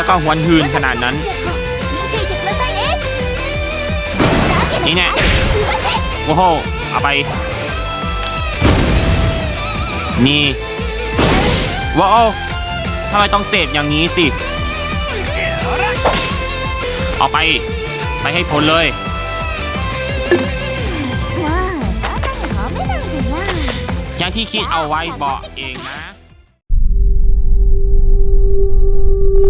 แล้วก็หวนหืนขนาดนั้น นี่แน่โอ้โหเอาไป นี่ว้าวทำไมต้องเสพอย่างนี้สิเอาไป ไปให้พ้นเลย อย่างที่คิดเอาไว้บอกเองนะ สวั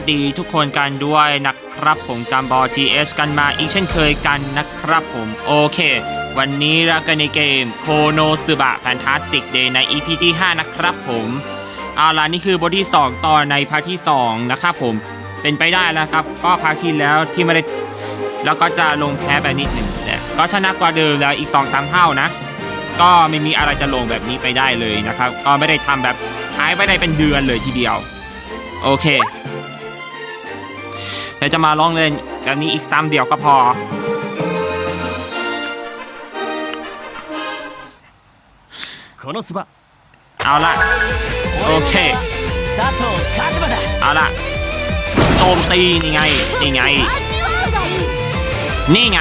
สดีทุกคนกันด้วยนะครับผมกัมบอ GS กันมาอีกเช่นเคยกันนะครับผมโอเค วันนี้เรากันในเกมโคโนซึบะแฟนตาสติกเดย์ใน EP ที่ 5 นะครับผมเอาล่ะนี่คือบทที่ 2 ตอนในพาร์ทที่ 2 นะครับผมเป็นไปได้แล้วครับ ก็พาร์ทที่แล้วที่ไม่ได้ แล้วก็จะลงแพ้ไปนิดหนึ่งนะก็ชนะกว่าเดิมแล้วอีก2อสเท่านะ ก็ไม่มีอะไรจะลงแบบนี้ไปได้เลยนะครับ ก็ไม่ได้ทำแบบหายไปได้เป็นเดือนเลยทีเดียว โอเคเดี๋ยวจะมาลองเล่นแบบนี้อีกซ้ำเดียวก็พอ เอาละโอเคเอาละโจมตีนี่ไงนี่ไง นี่ไง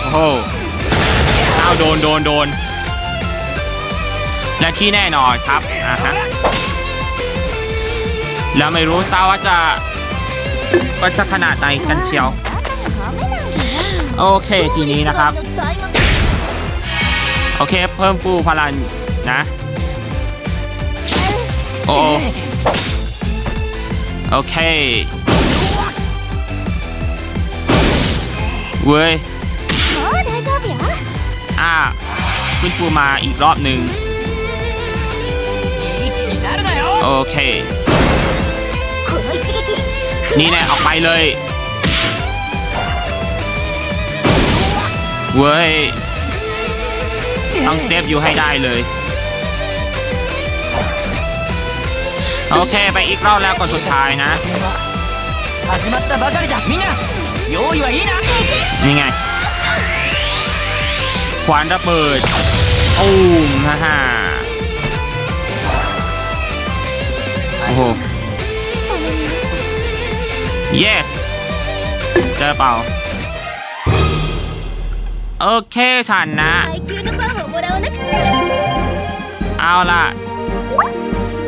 โอ้โหเอาโดนโดนโดน และที่แน่นอนครับอะฮะแล้วไม่รู้ซาว่าจะก็จะขนาดไหนกันเชียว โอเคทีนี้นะครับ โอเคเพิ่มฟูพลังนะ โอโอเค เว้ยอ่าขึ้นฟูมาอีกรอบหนึ่งโอเค นี่แหละออกไปเลยเว้ยต้องเซฟอยู่ให้ได้เลย โอเค ไปอีกรอบแล้วก็สุดท้ายนะ 始まったばかりだみんな用意はいいな นี่ไง ขวานระเบิดตูมฮ่าฮ่าโอ้โห 頼みました yes เจอเปล่า โอเคฉันนะ 配給のパンをもらわなくちゃ เอาล่ะ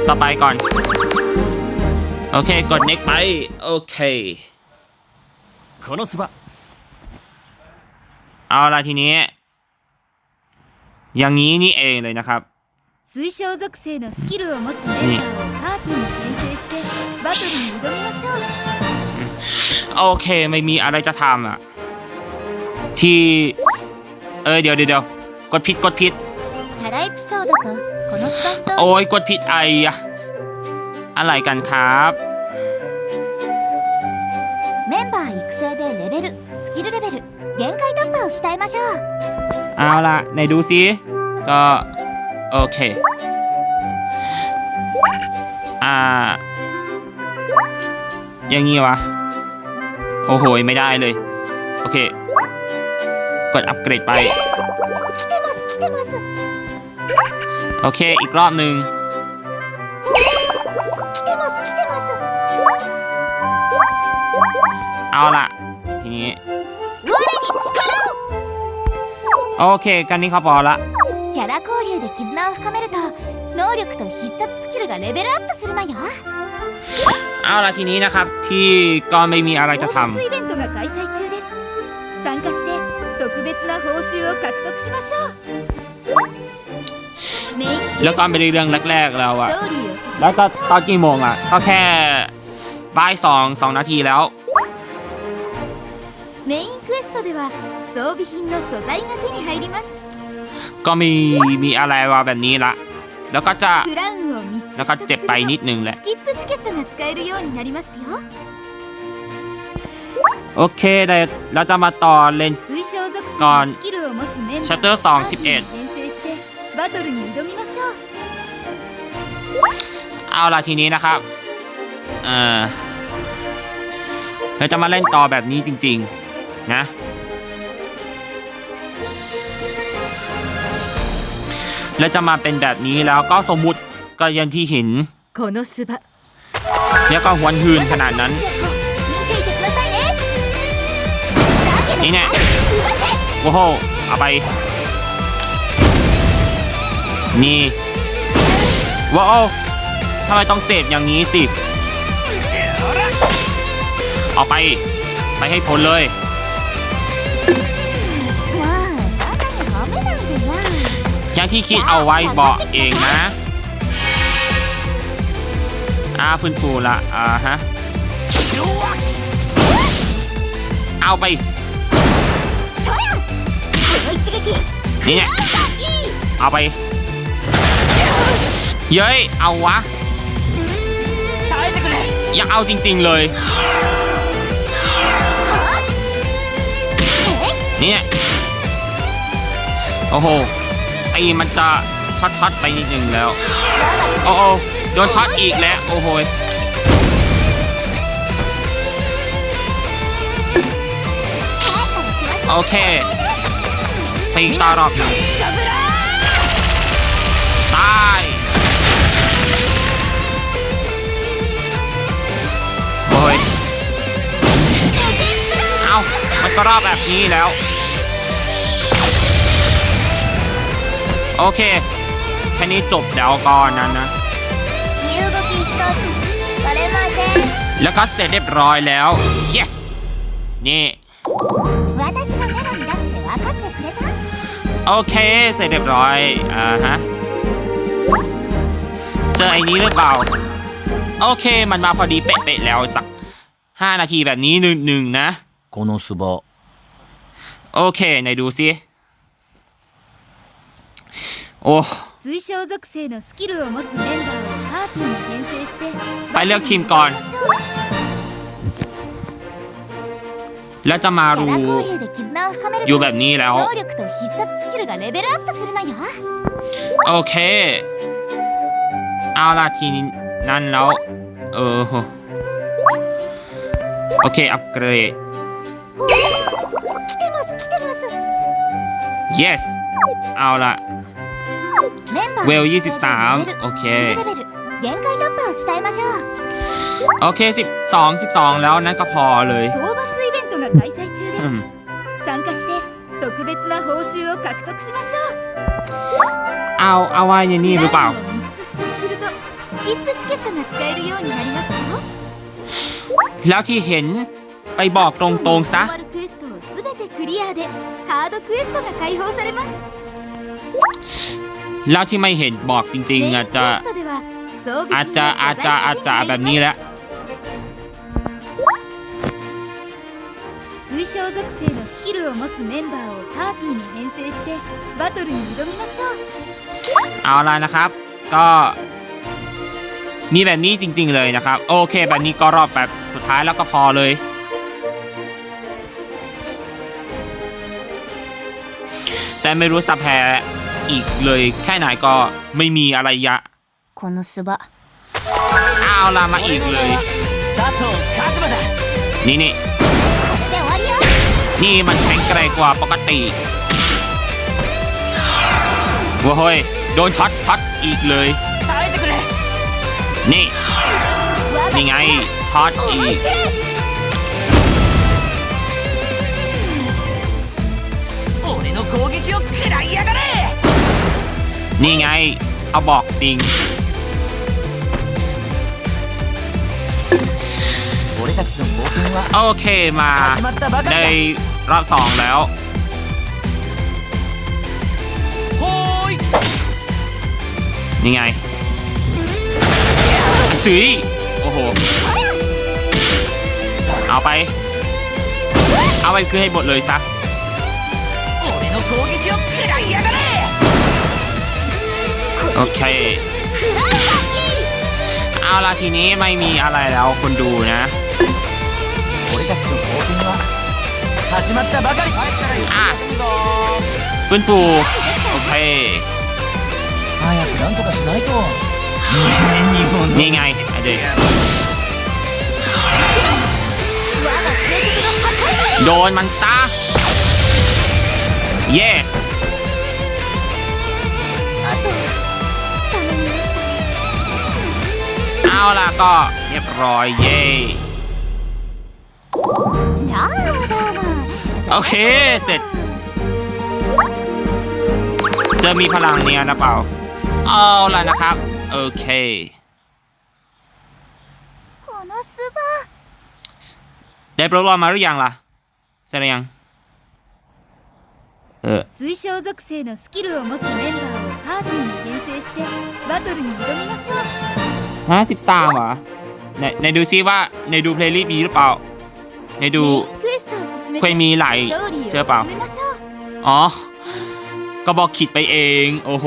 ต่อไปก่อน โอเค กด next ไป โอเค このスバ เอาล่ะทีนี้ อย่างนี้นี่เองเลยนะครับ 水晶属性のスキルを持つメンバーをパーティーに編成してバトルに挑みましょう โอเค ไม่มีอะไรจะทำอ่ะ ที่ เออเดี๋ยวเดี๋ยวเดี๋ยวกดผิดกดผิด キャラエピソードとこのスバストーリー โอ้ยกดผิดไออะอะไรกันครับ メンバー育成でレベルスキルレベル限界突破を鍛えましょう เอาล่ะไหนดูซิก็ โอเค อ่า อย่างงี้วะ โอ้โห ไม่ได้เลย โอเค กดอัปเกรดไป 来てます来てます โอเค อีกรอบหนึ่ง 来てます来て เอาละทีนี้โอเค กันนี้เขาพอละキャラ交流で絆を深めると能力と必殺スキルがレベルアップするのよเอาละทีนี้นะครับ ที่ก็ไม่มีอะไรจะทイベントが開催中です参加して特別な報酬を獲得しましょうำแล้วก็ไม่ได้เรื่องแรก ๆ แล้วอะแล้วก็ตอนกี่โมงอะก็แค่บ่ายสองสองนาทีแล้ว メインクエストでは装備品の素材が手に入りますก็มีมีอะไรวะแบบนี้ละ แล้วก็จะแล้วก็เจ็บไปนิดนึงแหละโอเคเดี๋ยวเราจะมาต่อเลนก่อนのスキルを持つメンバー Chapter เอาละทีนี้นะครับ เออเราจะมาเล่นต่อแบบนี้จริง ๆ นะและจะมาเป็นแบบนี้แล้วก็สมมุติก็ยังที่เห็นแล้วก็หวนหืนขนาดนั้นนี่แน่โอ้โหเอาไป นี่ว้าวทำไมต้องเสพอย่างนี้สิ เอาไป ไปให้พ้นเลย อยล่างที่คิดเอาไว้บอกเองนะอาฟื้นฟูละอ่าฮะ เอาไป นี่เนี่ยเอาไป เย้ย เอาวะ อยากเอาจริง ๆ เลย เนี่ย โอ้โหไอ้มันจะช็อตๆไปนิดนึงแล้ว โอ้โหโดนช็อตอีกแล้ว โอ้โหโอเคไปอีต่อรอบหนึ่งมันก็รอบแบบนี้แล้ว โอเค แค่นี้จบเดี๋ยวก่อนนั้นนะ 身動き一つ取れません แล้วก็เสร็จเรียบร้อยแล้ว yes นี่ 私がメロンだって分かってくれた โอเค เสร็จเรียบร้อย อ่าฮะ เจอไอ้นี้หรือเปล่า โอเค มันมาพอดีเป๊ะๆแล้วสัก 5 นาทีแบบนี้หนึ่งหนึ่งนะ このスバ โอเคไหนดูสิ โอ้ 水晶属性のスキルを持つメンバーをパーティーに編成して ไปเลือกทีมก่อน แล้วจะมา キャラ รู้ 交流で絆を深める อยู่ と แบบนี้แล้ว 能力と必殺スキルがレベルアップするのよ โอเค เอาล่ะทีนี้นั่นแล้ว เออ โอเค อัปเกรด 来てます来てます yes เอาละเวล23 โอเค โอเค 12 12 แล้วนั่นก็พอเลยเอาเอาไว้ในนี่หรือเปล่าแล้วที่เห็นไปบอกตรงๆซะ 全てクリアでハードクエストが解放されます แล้วที่ไม่เห็นบอกจริง メイ ๆ ン อาจ ク จะ エストでは装備 อาจ 品 จะ や อาจ 素 จะ 材 อาจ が จะ 手に แบบ 入り นี้ ます แหละ 水晶属性のスキルを持つメンバーをパーティーに編成してバトルに挑みましょう เอาละนะครับ ก็มีแบบนี้จริง ๆ เลยนะครับ โอเค แบบนี้ก็รอบแบบสุดท้ายแล้วก็พอเลย แต่ไม่รู้สับแพรอีกเลยแค่ไหนก็ไม่มีอะไรยะ このスバ เอาละมาอีกเลย 佐藤和馬だ นี่นี่ で終わりよ นี่มันแข็งแกร่งกว่าปกติว้าเฮ้ยโดนช็อตช็อตอีกเลย 耐えてくれ นี่ 我が นี่ไงช็อตอี 思い 攻撃を食らいやがれ นี่ไง เอาบอกจริง 俺たちの冒険は โอเคมา 始まったばか ใน り รอบสองแล้ว だほーい นี่ไงจีโอ้โห เอาไป เอาไปคือให้หมดเลยซะ 俺 の攻撃を食らいやがれ โอเค 食らうがいい เอาละทีนี้ไม่มีอะไรแล้วคนดูนะ 俺たちの冒険は始まったばかり帰ったら一緒あにぞ ฟื้นฟู โอเค 早くなんとかしないとねえ日本の นี่ไงไอเด็ก 我が帝国の破壊だよ โดนมันซะ Yes เอาล่ะก็เรียบร้อยเย่โอเค เสร็จ จะมีพลังเนี้ยนะเปล่า เอาล่ะนะครับ โอเคได้โปรลอมมาหรือยังล่ะเสร็จหรือยัง เออ 水晶属性のスキルを持つメンバーをパーティーに編成してバトルに挑みましょう ห้าสิบสามเหรอในในดูซิว่าในดูเพลย์ลิสต์มีหรือเปล่า ในดู メインクエストを進め เคย て มีหลาย ストーリー เจอเปล่า を進めましょう อ๋อ ก็บอกคิดไปเอง โอ้โห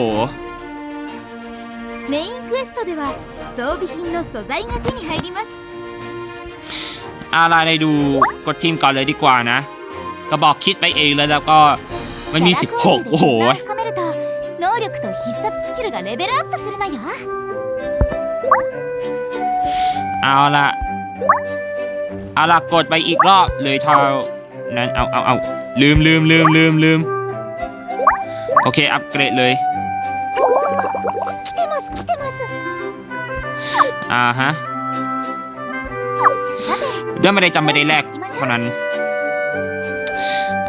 メインクエストでは装備品の素材が手に入ります อะไรในดูกดทีมก่อนเลยดีกว่านะ ก็บอกคิดไปเองแล้วแล้วก็ มันมี キャラ交16流でโอ้โห 絆を深めると能力と必殺スキルがレベルアップするのよ เอาละเอาละกดไปอีกรอบเลยเท่านั้นเอาเอาเอาลืมลืมลืมลืมลืมโอเค อัปเกรดเลย 来てます来てます อ่าฮะ さて เดี๋ยวไม่ได้จำไม่ได้แรกเท่านั้น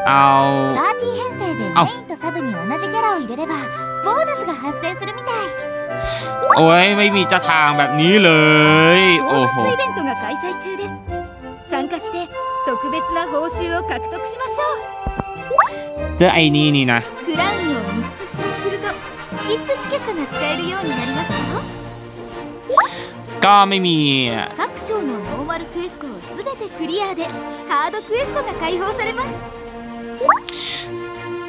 เอา パーティー編成であメインとサブに同じキャラを入れればボーナスが発生するみたい โอ้ยไม่มีจะทางแบบนี้เลย โอ้ 討 โห 伐イベントが開催中です参加して特別な報酬を獲得しましょ เจอไอ้นี่นี่นะ うクラウンを3つ取得するとスキップチケットが使えるようになりますよ ก็ไม่มี 各章のノーマルクエストを全てクリアでハードクエストが解放されます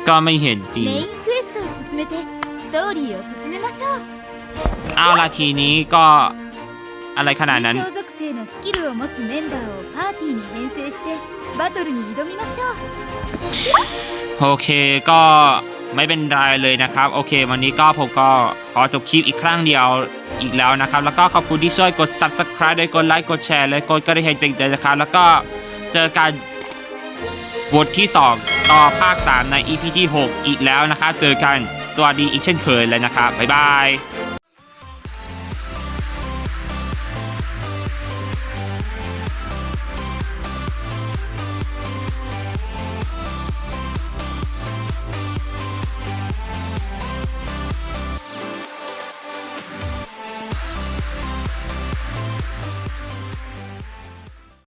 ก็ไม่เห็นจริง メインクエストを進めてストーリーを進めましょう เอาละทีนี้ก็อะไรขนาดนั้น 水晶属性のスキルを持つメンバーをパーティーに編成してバトルに挑みましょう โอเคก็ไม่เป็นไรเลยนะครับ โอเค วันนี้ก็ผมก็ขอจบคลิปอีกครั้งเดียวอีกแล้วนะครับ แล้วก็ขอบคุณที่ช่วยกด subscribe ด้วยกดไลค์กดแชร์เลยกดกระดิ่งแจ้งเตือนนะครับ แล้วก็เจอกัน บทที่ 2 ต่อภาค 3 ใน EP ที่ 6 อีกแล้วนะครับเจอกัน สวัสดีอีกเช่นเคยเลยนะครับบ๊ายบาย